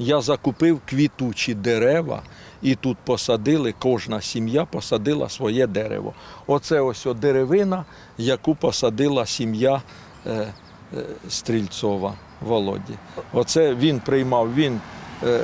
я закупив квітучі дерева і тут посадили, кожна сім'я посадила своє дерево. Оце ось деревина, яку посадила сім'я е, е, Стрільцова Володі. Оце він приймав, він е,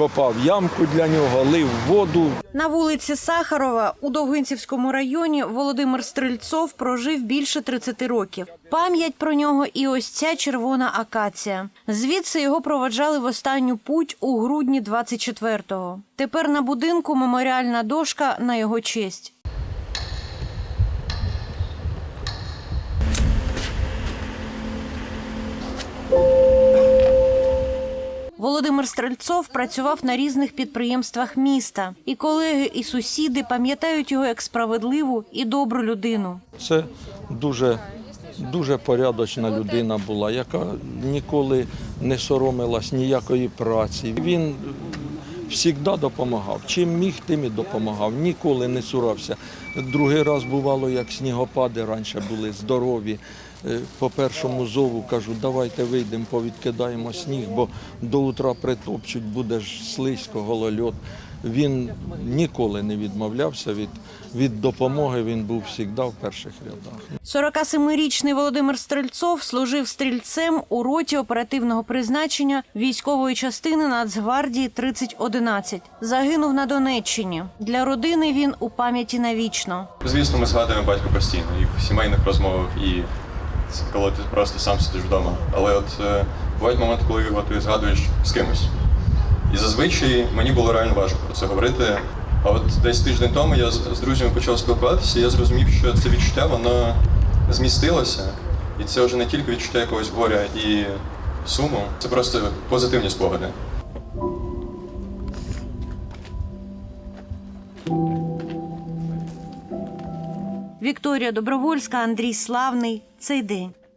копав ямку для нього, лив воду, На вулиці Сахарова у Довгинцівському районі Володимир Стрельцов прожив більше 30 років. Пам'ять про нього і ось ця червона акація. Звідси його проведжали в останню путь у грудні 24-го. Тепер на будинку меморіальна дошка на його честь. Володимир Стрельцов працював на різних підприємствах міста, і колеги, і сусіди пам'ятають його як справедливу і добру людину. Це дуже, дуже порядочна людина була, яка ніколи не соромилась ніякої праці. Він завжди допомагав. Чим міг, тим і допомагав. Ніколи не цурався. Другий раз бувало, як снігопади раніше були здорові. Е, По першому зову кажу, давайте вийдемо, повідкидаємо сніг, бо до утра притопчуть, буде ж слизько, голольот. Він ніколи не відмовлявся від, від допомоги, він був завжди в перших рядах. 47-річний Володимир Стрельцов служив стрільцем у роті оперативного призначення військової частини Нацгвардії 3011. Загинув на Донеччині. Для родини він у пам'яті навічно. Звісно, ми згадуємо батька постійно і в сімейних розмовах, і коли ти просто сам сидиш вдома. Але от е, бувають моменти, коли його ти згадуєш з кимось. І зазвичай мені було реально важко про це говорити. А от десь тиждень тому я з, друзями почав спілкуватися, і я зрозумів, що це відчуття воно змістилося. І це вже не тільки відчуття якогось горя і суму, це просто позитивні спогади. Вікторія Добровольська, Андрій Славний. Цей день.